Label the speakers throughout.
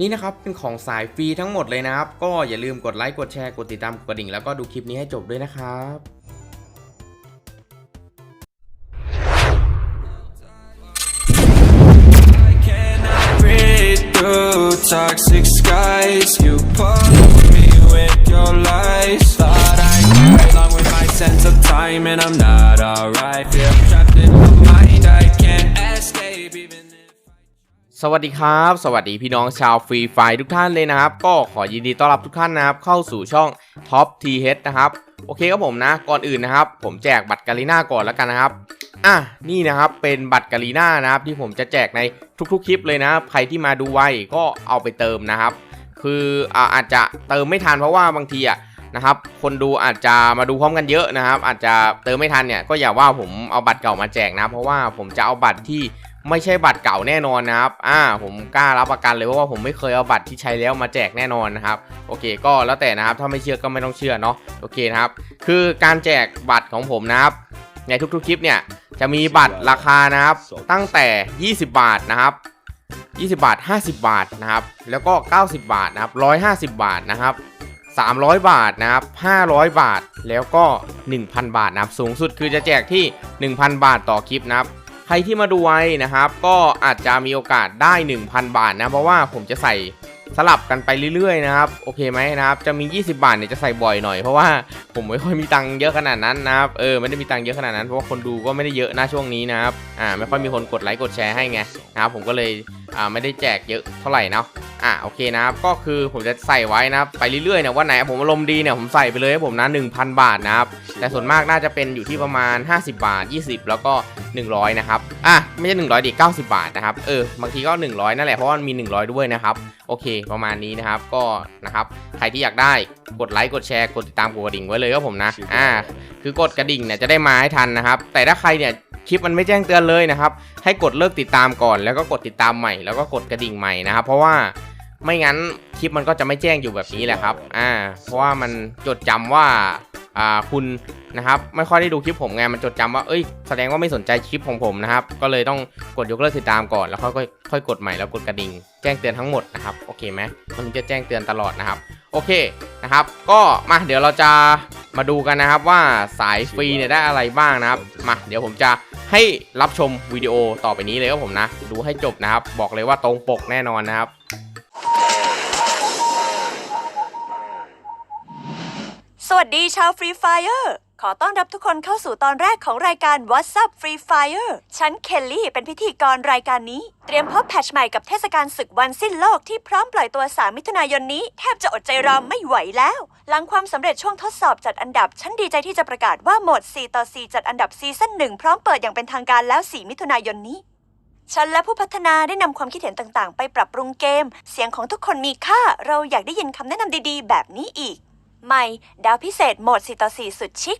Speaker 1: นี่นะครับเป็นของสายฟรีทั้งหมดเลยนะครับ ก็อย่าลืมกดไลค์กดแชร์กดติดตามกดกระดิ่งแล้วก็ดูคลิปนี้ให้จบด้วยนะครับ
Speaker 2: cannot breathe through toxic skies. You pollute me with your lies. Thought I get along with my sense of time, and I'm not alright. Feel trapped in my mind,
Speaker 1: สวัสดีครับ สวัสดีพี่น้องชาวฟรีไฟทุกท่านเลยนะครับ ก็ขอยินดีต้อนรับทุกท่านนะครับ เข้าสู่ช่อง Top TH นะครับ โอเคครับผมนะ ก่อนอื่นนะครับ ผมแจกบัตรกาลีน่าก่อนแล้วกันนะครับ อะ นี่นะครับ เป็นบัตรกาลีน่านะครับ ที่ผมจะแจกในทุกๆ คลิปเลยนะคใครที่มาดูไวก็เอาไปเติมนะครับ คืออ่าอาจจะเติมไม่ทันเพราะว่าบางทีอะนะครับ คนดูอาจจะมาดูพร้อมกันเยอะนะครับ อาจจะเติมไม่ทันเนี่ย ก็อย่าว่าผมเอาบัตรเก่ามาแจกนะ เพราะว่าผมจะเอาบัตรที่ ไม่ใช่บัตรเก่าแน่นอนนะครับ อ่า ผมกล้ารับประกันเลยเพราะว่าผมไม่เคยเอาบัตรที่ใช้แล้วมาแจกแน่นอนนะครับ โอเค ก็แล้วแต่นะครับ ถ้าไม่เชื่อก็ไม่ต้องเชื่อเนาะ โอเคนะครับ คือการแจกบัตรของผมนะครับ ในทุกๆคลิปเนี่ย จะมีบัตรราคานะครับ ตั้งแต่ 20 บาทนะครับ 20 บาท 50 บาทนะครับ แล้วก็ 90 บาทนะครับ 150 บาทนะครับ300 บาทนะครับ 500 บาท แล้วก็ 1,000 บาทนะครับ สูงสุดคือจะแจกที่ 1,000 บาทต่อคลิปนะครับ ใครที่มาดูไว้นะครับ ก็อาจจะมีโอกาสได้ 1,000 บาทนะเพราะว่าผมจะใส่สลับกันไปเรื่อยๆนะครับโอเคไหมนะครับจะมี 20 บาทเนี่ยจะใส่บ่อยหน่อยเพราะว่าผมไม่ค่อยมีตังค์เยอะขนาดนั้นนะครับเออไม่ได้มีตังค์เยอะขนาดนั้นเพราะว่าคนดูก็ไม่ได้เยอะนะช่วงนี้นะครับอ่าไม่ค่อยมีคนกดไลค์กดแชร์ให้ไงนะครับผมก็เลยอ่าไม่ได้แจกเยอะเท่าไหร่เนาะอะโอเคนะครับก็คือผมจะใส่ไว้นะครับไปเรื่อยๆเนี่ยวันไหนผมอารมณ์ดีเนี่ยผมใส่ไปเลยให้ผมนะ1,000 บาทนะครับแต่ส่วนมากน่าจะเป็นอยู่ที่ประมาณ 50 บาท 20 แล้วก็ 100 นะครับอะไม่ใช่100ดิ90 บาทนะครับเออบางทีก็ 100 นั่นแหละเพราะว่ามันมี 100 ด้วยนะครับโอเค ประมาณนี้นะครับก็นะครับใครที่อยากได้กดไลค์กดแชร์กดติดตามกดกระดิ่งไว้เลยครับผมนะอ่าคือกดกระดิ่งเนี่ยจะได้มาให้ทันนะครับแต่ถ้าใครเนี่ย คลิปมันไม่แจ้งเตือนเลยนะครับ ให้กดเลิกติดตามก่อน แล้วก็กดติดตามใหม่แล้วก็กดกระดิ่งใหม่นะครับ เพราะว่าไม่งั้นคลิปมันก็จะไม่แจ้งอยู่แบบนี้แหละครับ อ่า เพราะว่ามันจดจำว่า อ่า คุณนะครับ ไม่ค่อยได้ดูคลิปผมไง มันจดจำว่า เอ้ย แสดงว่าไม่สนใจคลิปของผมนะครับ ก็เลยต้องกดยกเลิกติดตามก่อน แล้วค่อยค่อยกดใหม่แล้วกดกระดิ่ง แจ้งเตือนทั้งหมดนะครับ โอเคไหมมันจะแจ้งเตือนตลอดนะครับ โอเคนะครับ ก็มาเดี๋ยวเราจะมาดูกันนะครับว่าสายฟรีเนี่ยได้อะไรบ้างนะครับ มาเดี๋ยวผมจะให้รับชมวิดีโอต่อไปนี้เลยครับผมนะ ดูให้จบนะครับ บอกเลยว่าตรงปกแน่นอนนะครับ
Speaker 3: สวัสดีชาวฟรีไฟเออร์ ขอต้อนรับทุกคนเข้าสู่ตอนแรกของรายการ What's Up Free Fire ฉันเคลลี่เป็นพิธีกรรายการนี้ เตรียมพบแพทช์ใหม่กับเทศกาลศึกวันสิ้นโลกที่พร้อมปล่อยตัว 3 มิถุนายนนี้ แทบจะอดใจรอไม่ไหวแล้ว หลังความสำเร็จช่วงทดสอบจัดอันดับ ฉันดีใจที่จะประกาศว่าโหมด 4 ต่อ 4 จัดอันดับซีซั่นหนึ่งพร้อมเปิดอย่างเป็นทางการแล้ว 4 มิถุนายนนี้ฉันและผู้พัฒนาได้นำความคิดเห็นต่างๆ ไปปรับปรุงเกม เสียงของทุกคนมีค่า เราอยากได้ยินคำแนะนำดีๆ แบบนี้อีก ใหม่ ดาวพิเศษโหมด4ต่อ4สุดชิค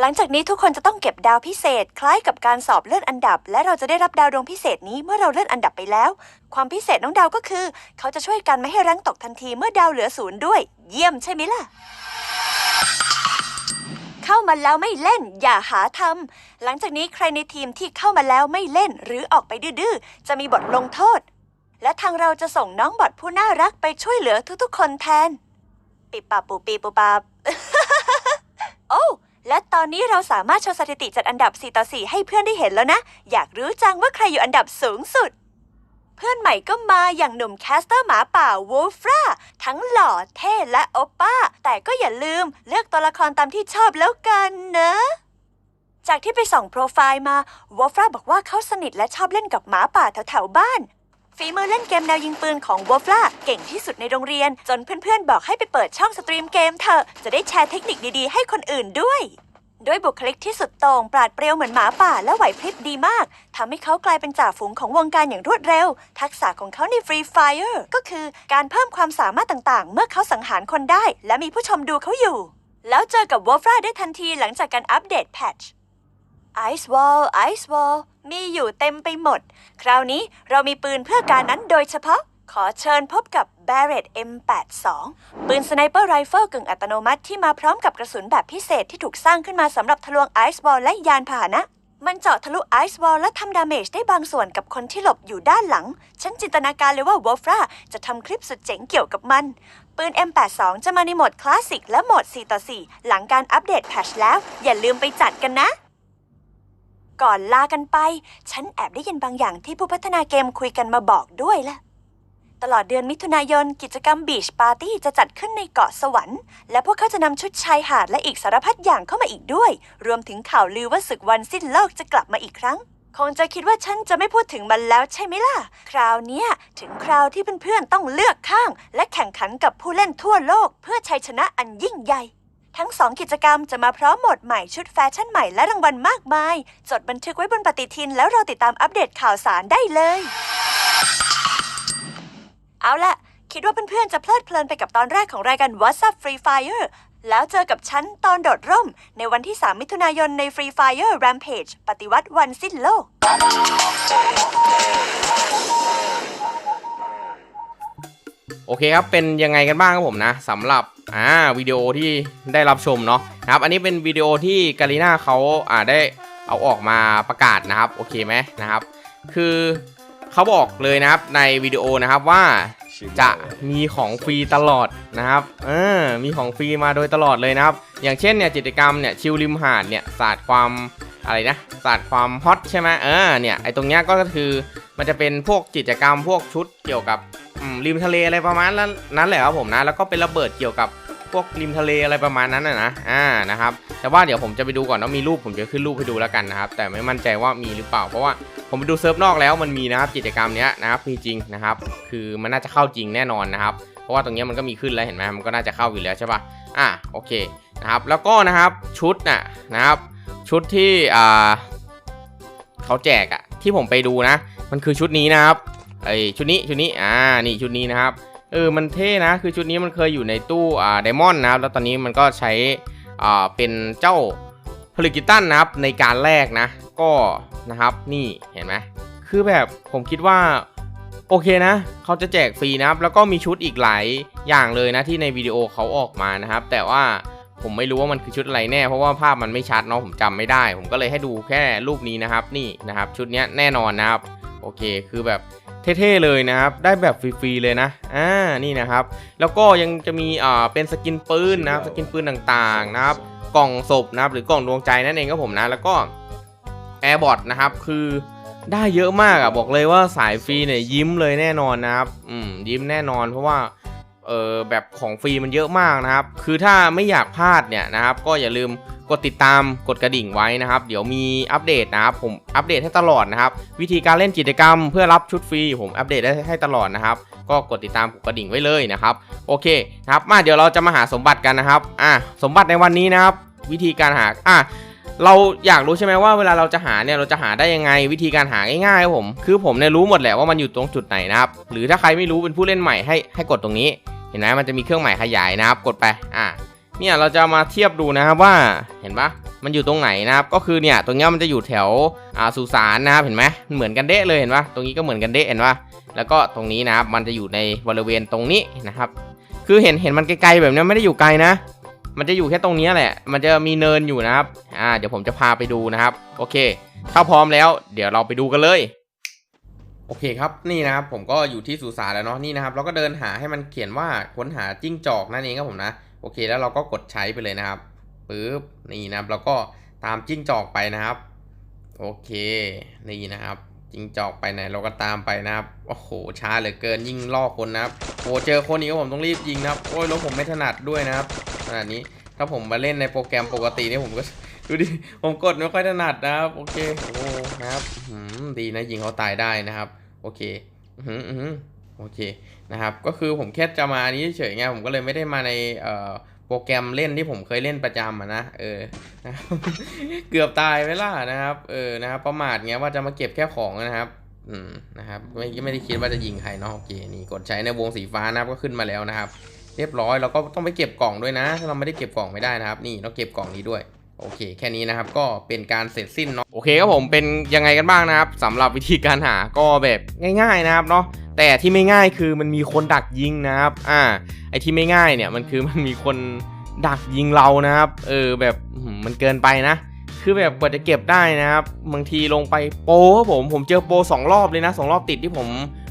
Speaker 3: หลังจากนี้ทุกคนจะต้องเก็บดาวพิเศษ คล้ายกับการสอบเลื่อนอันดับ และเราจะได้รับดาวดวงพิเศษนี้เมื่อเราเลื่อนอันดับไปแล้ว ความพิเศษน้องดาวก็คือ เขาจะช่วยกันไม่ให้รั้งตกทันทีเมื่อดาวเหลือศูนย์ด้วย เยี่ยมใช่ไหมล่ะ เข้ามาแล้วไม่เล่น อย่าหาทำหลังจากนี้ใครในทีมที่เข้ามาแล้วไม่เล่น หรือออกไปดื้อๆจะมีบทลงโทษ และทางเราจะส่งน้องบอทผู้น่ารักไปช่วยเหลือทุกๆ คนแทนปิบปับปูปีปูปับโอ้ และตอนนี้เราสามารถโชว์สถิติจัดอันดับ 4 ต่อ 4 ให้เพื่อนได้เห็นแล้วนะ อยากรู้จังว่าใครอยู่อันดับสูงสุด เพื่อนใหม่ก็มาอย่างหนุ่มแคสเตอร์หมาป่าวูฟราทั้งหล่อเท่และโอปป้า แต่ก็อย่าลืมเลือกตัวละครตามที่ชอบแล้วกันนะ จากที่ไปส่องโปรไฟล์มาวอฟราบอกว่าเขาสนิทและชอบเล่นกับหมาป่าแถวๆบ้าน ฝีมือเล่นเกมแนวยิงปืนของวอฟล่าเก่งที่สุดในโรงเรียน จนเพื่อนๆ บอกให้ไปเปิดช่องสตรีมเกมเถอะจะได้แชร์เทคนิคดีๆ ให้คนอื่นด้วยด้วยบุคลิกที่สุดโต่งปราดเปรียวเหมือนหมาป่าและไหวพริบดีมากทำให้เขากลายเป็นจ่าฝูงของวงการอย่างรวดเร็ว ทักษะของเขาใน Free Fire ก็คือการเพิ่มความสามารถต่างๆ เมื่อเขาสังหารคนได้ และมีผู้ชมดูเขาอยู่ แล้วเจอกับวอฟล่าได้ทันทีหลังจากการอัปเดตแพทช Ice Wall Ice Wall มีอยู่เต็มไปหมด คราวนี้เรามีปืนเพื่อการนั้นโดยเฉพาะ ขอเชิญพบกับ Barrett M82 ปืนสไนเปอร์ไรเฟิลกึ่งอัตโนมัติที่มาพร้อมกับกระสุนแบบพิเศษที่ถูกสร้างขึ้นมาสำหรับทะลวงไอซ์บอลและยานพาหนะ มันเจาะทะลุไอซ์วอลและทำดาเมจได้บางส่วนกับคนที่หลบอยู่ด้านหลัง ฉันจินตนาการเลยว่าวอฟราจะทำคลิปสุดเจ๋งเกี่ยวกับมัน ปืน M82 จะมาในโหมดคลาสสิกและโหมด4ต่อ4หลังการอัปเดตแพทชแล้ว อย่าลืมไปจัดกันนะ ก่อนลากันไป ฉันแอบได้ยินบางอย่างที่ผู้พัฒนาเกมคุยกันมาบอกด้วยละตลอดเดือนมิถุนายนกิจกรรมบีชปาร์ตี้จะจัดขึ้นในเกาะสวรรค์ และพวกเขาจะนำชุดชายหาดและอีกสารพัดอย่างเข้ามาอีกด้วย รวมถึงข่าวลือว่าศึกวันสิ้นโลกจะกลับมาอีกครั้ง คงจะคิดว่าฉันจะไม่พูดถึงมันแล้วใช่ไหมล่ะ คราวนี้ถึงคราวที่เพื่อนๆต้องเลือกข้าง และแข่งขันกับผู้เล่นทั่วโลก เพื่อชัยชนะอันยิ่งใหญ่ ทั้งสองกิจกรรมจะมาพร้อมหมดใหม่ชุดแฟชั่นใหม่และรางวัลมากมาย จดบันทึกไว้บนปฏิทินแล้วรอติดตามอัปเดตข่าวสารได้เลย เอาละคิดว่าเพื่อนๆจะเพลิดเพลินไปกับตอนแรกของรายการ What's Up Free Fire แล้วเจอกับฉันตอนโดดร่ม ในวันที่ 3 มิถุนายนใน Free Fire Rampage ปฏิวัติวันสิ้นโลก
Speaker 1: โอเคครับ เป็นยังไงกันบ้างครับผมนะสำหรับ อ่าวิดีโอที่ได้รับชมเนาะนะครับ อันนี้เป็นวิดีโอที่กาลิน่าเขาอ่าได้เอาออกมาประกาศนะครับโอเคไหมนะครับ คือเขาบอกเลยนะครับในวิดีโอนะครับว่าจะมีของฟรีตลอดนะครับเออมีของฟรีมาโดยตลอดเลยนะครับ อย่างเช่นเนี่ยกิจกรรมเนี่ยชิลริมหาดเนี่ยศาสตร์ความอะไรนะศาสตร์ความฮอตใช่ไหมเออเนี่ยไอตรงเนี้ยก็คือมันจะเป็นพวกกิจกรรมพวกชุดเกี่ยวกับ ริมทะเลอะไรประมาณนั้นแหละครับผมนะ แล้วก็เป็นระเบิดเกี่ยวกับพวกริมทะเลอะไรประมาณนั้นนะนะ อ่า นะครับ แต่ว่าเดี๋ยวผมจะไปดูก่อนว่ามีรูปผมจะขึ้นรูปให้ดูแล้วกันนะครับ แต่ไม่มั่นใจว่ามีหรือเปล่า เพราะว่าผมไปดูเซิร์ฟนอกแล้วมันมีนะครับกิจกรรมเนี้ยนะครับมีจริงนะครับ คือมันน่าจะเข้าจริงแน่นอนนะครับ เพราะว่าตรงนี้มันก็มีขึ้นแล้วเห็นไหมมันก็น่าจะเข้าอยู่แล้วใช่ปะอะโอเค นะครับ แล้วก็นะครับชุดน่ะนะครับ ชุดที่อ่าเขาแจกอะที่ผมไปดูนะ มันคือชุดนี้นะครับ ไอชุดนี้ชุดนี้อ่านี่ชุดนี้นะครับเออมันเท่นะคือชุดนี้มันเคยอยู่ในตู้อ่าไดมอนด์นะครับแล้วตอนนี้มันก็ใช้อ่าเป็นเจ้าพลิกิตันนะครับในการแรกนะ ก็นะครับนี่เห็นไหมคือแบบผมคิดว่าโอเคนะ เขาจะแจกฟรีนะครับ แล้วก็มีชุดอีกหลายอย่างเลยนะที่ในวิดีโอเขาออกมานะครับ แต่ว่าผมไม่รู้ว่ามันคือชุดอะไรแน่ เพราะว่าภาพมันไม่ชัดเนาะผมจำไม่ได้ ผมก็เลยให้ดูแค่รูปนี้นะครับ นี่นะครับ ชุดนี้แน่นอนนะครับ โอเคคือแบบเท่ๆเลยนะครับ ได้แบบฟรีๆเลยนะ อ่า นี่นะครับ แล้วก็ยังจะมีอ่าเป็นสกินปืนนะครับ สกินปืนต่างๆนะครับ กล่องศพนะครับ หรือกล่องดวงใจนั่นเองครับผมนะ แล้วก็แอร์บอทนะครับ คือได้เยอะมากอะ บอกเลยว่าสายฟรีเนี่ยยิ้มเลยแน่นอนนะครับ อืม ยิ้มแน่นอนเพราะว่า เออแบบของฟรีมันเยอะมากนะครับ คือถ้าไม่อยากพลาดเนี่ยนะครับ ก็อย่าลืมกดติดตามกดกระดิ่งไว้นะครับ เดี๋ยวมีอัปเดตนะครับ ผมอัปเดตให้ตลอดนะครับ วิธีการเล่นกิจกรรมเพื่อรับชุดฟรีผมอัปเดตได้ให้ตลอดนะครับ ก็กดติดตามกดกระดิ่งไว้เลยนะครับ โอเคครับมาเดี๋ยวเราจะมาหาสมบัติกันนะครับอะสมบัติในวันนี้นะครับ วิธีการหาอะเราอยากรู้ใช่ไหมว่าเวลาเราจะหาเนี่ยเราจะหาได้ยังไงวิธีการหาง่ายๆครับผม คือผมเนี่ยรู้หมดแหละว่ามันอยู่ตรงจุดไหนนะครับ หรือถ้าใครไม่รู้เป็นผู้เล่นใหม่ให้ให้กดตรงนี้ เห็นไหมมันจะมีเครื่องหมายขยายนะครับกดไปอะเนี่ยเราจะมาเทียบดูนะครับว่าเห็นปะมันอยู่ตรงไหนนะครับ ก็คือเนี่ยตรงเนี้ยมันจะอยู่แถวอ่าสุสานนะครับเห็นไหมเหมือนกันเดะเลยเห็นปะตรงนี้ก็เหมือนกันเดะเห็นปะแล้วก็ตรงนี้นะครับมันจะอยู่ในบริเวณตรงนี้นะครับ คือเห็นเห็นมันไกลๆแบบนี้ไม่ได้อยู่ไกลนะ มันจะอยู่แค่ตรงเนี้ยแหละ มันจะมีเนินอยู่นะครับอ่าเดี๋ยวผมจะพาไปดูนะครับ โอเค ถ้าพร้อมแล้ว เดี๋ยวเราไปดูกันเลย โอเคครับนี่นะครับผมก็อยู่ที่สุสานแล้วเนาะนี่นะครับเราก็เดินหาให้มันเขียนว่าค้นหาจิ้งจอกนั่นเองครับผมนะโอเคแล้วเราก็กดใช้ไปเลยนะครับปึ๊บนี่นะครับแล้วก็ตามจิ้งจอกไปนะครับ โอเคนี่นะครับ จิ้งจอกไปไหนเราก็ตามไปนะครับโอ้โหช้าเหลือเกินยิ่งล่อคนนะครับโอ้เจอคนนี้ผมต้องรีบยิงนะครับโอ้ยแล้วผมไม่ถนัดด้วยนะครับขนาดนี้ถ้าผมมาเล่นในโปรแกรมปกติเนี่ยผมก็ ดูดิ ผมกดไม่ค่อยถนัดนะครับ โอเค โอ้นะครับดีนะยิงเขาตายได้นะครับ โอเค อือหืออือหือโอเค นะครับ ก็คือผมแค่จะมาอันนี้เฉยไง ผมก็เลยไม่ได้มาในเอ่อโปรแกรมเล่นที่ผมเคยเล่นประจำอะนะ เออนะครับเกือบตายไปล่ะนะครับ เออ นะครับ ประมาทเงี้ยว่าจะมาเก็บแค่ของนะครับอืมนะครับไม่ไม่ได้คิดว่าจะยิงใครเนาะโอเคนี่กดใช้ในวงสีฟ้านะครับก็ขึ้นมาแล้วนะครับ เรียบร้อยเราก็ต้องไปเก็บกล่องด้วยนะ ถ้าเราไม่ได้เก็บกล่องไม่ได้นะครับ นี่ต้องเก็บกล่องนี้ด้วย โอเค แค่นี้นะครับก็เป็นการเสร็จสิ้นเนาะโอเคครับผมเป็นยังไงกันบ้างนะครับสำหรับวิธีการหาก็แบบง่าย ๆนะครับเนาะแต่ที่ไม่ง่ายคือมันมีคนดักยิงนะครับอ่าไอที่ไม่ง่ายเนี่ยมันคือมันมีคนดักยิงเรานะครับเออแบบมันเกินไปนะ คือแบบกว่าจะเก็บได้นะครับบางทีลงไปโปรครับผมผมเจอโปรสองรอบเลยนะสองรอบติดที่ผม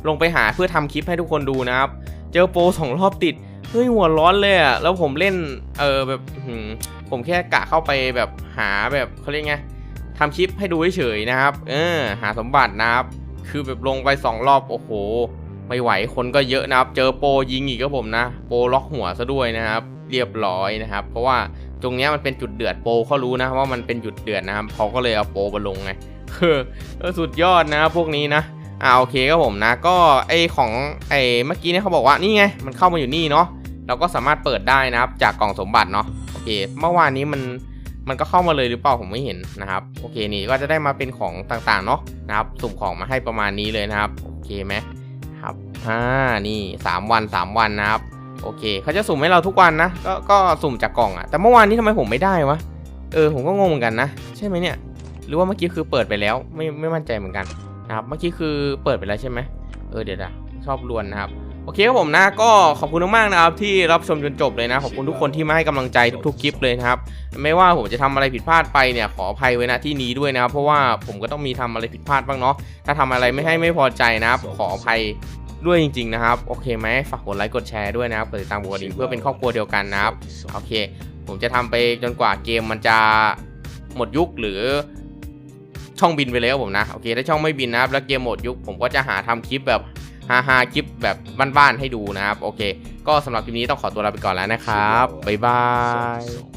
Speaker 1: ลงไปหาเพื่อทำคลิปให้ทุกคนดูนะครับ เจอโปรสองรอบติดเฮ้ยหัวร้อนเลยอะแล้วผมเล่นเออแบบ ผมแค่กะเข้าไปแบบหาแบบเขาเรียกไงทำคลิปให้ดูเฉยๆนะครับ เออ หาสมบัตินะครับ คือแบบลงไปสองรอบโอ้โห ไม่ไหวคนก็เยอะนะครับ เจอโปรยิงอีกครับผมนะ โปรล็อกหัวซะด้วยนะครับ เรียบร้อยนะครับ เพราะว่าตรงนี้มันเป็นจุดเดือดโปรเขารู้นะว่ามันเป็นจุดเดือดนะครับเขาก็เลยเอาโปรมาลงไงเออเอสุดยอดนะพวกนี้นะอ่าโอเคครับผมนะ ก็ไอของไอเมื่อกี้เนี่ยเขาบอกว่านี่ไงมันเข้ามาอยู่นี่เนาะเราก็สามารถเปิดได้นะครับ จากกล่องสมบัติเนาะ เคเมื่อวานนี้มันมันก็เข้ามาเลยหรือเปล่าผมไม่เห็นนะครับโอเคนี่ก็จะได้มาเป็นของต่างๆเนาะนะครับสุ่มของมาให้ประมาณนี้เลยนะครับโอเคไหมครับอ่านี่ 3 วัน 3 วันนะครับโอเคเขาจะสุ่มให้เราทุกวันนะก็ก็สุ่มจากกล่องอะแต่เมื่อวานนี้ทำไมผมไม่ได้วะเออผมก็งงเหมือนกันนะ ใช่ไหมเนี่ย หรือว่าเมื่อกี้คือเปิดไปแล้วไม่ไม่มั่นใจเหมือนกันนะครับเมื่อกี้คือเปิดไปแล้วใช่ไหมเออเดี๋ยวนะชอบลวนนะครับ โอเคครับผมนะก็ขอบคุณมากๆนะครับที่รับชมจนจบเลยนะ ขอบคุณทุกคนที่มาให้กำลังใจทุกๆคลิปเลยนะครับไม่ว่าผมจะทำอะไรผิดพลาดไปเนี่ยขออภัยไว้ณที่นี้ด้วยนะครับเพราะว่าผมก็ต้องมีทำอะไรผิดพลาดบ้างเนาะถ้าทำอะไรไม่ให้ไม่พอใจนะครับขออภัยด้วยจริงๆนะครับโอเคไหมฝากกดไลค์กดแชร์ด้วยนะครับกดติดตามบุคคลเพื่อเป็นครอบครัวเดียวกันนะครับโอเค ผมจะทำไปจนกว่าเกมมันจะหมดยุคหรือช่องบินไปเลยครับผมนะโอเคถ้าช่องไม่บินนะครับแล้วเกมหมดยุคผมก็จะหาทำคลิปแบบ ฮาฮาๆคลิปแบบบ้านๆให้ดูนะครับ โอเค ก็สำหรับคลิปนี้ต้องขอตัวลาไปก่อนแล้วนะครับ บ๊ายบาย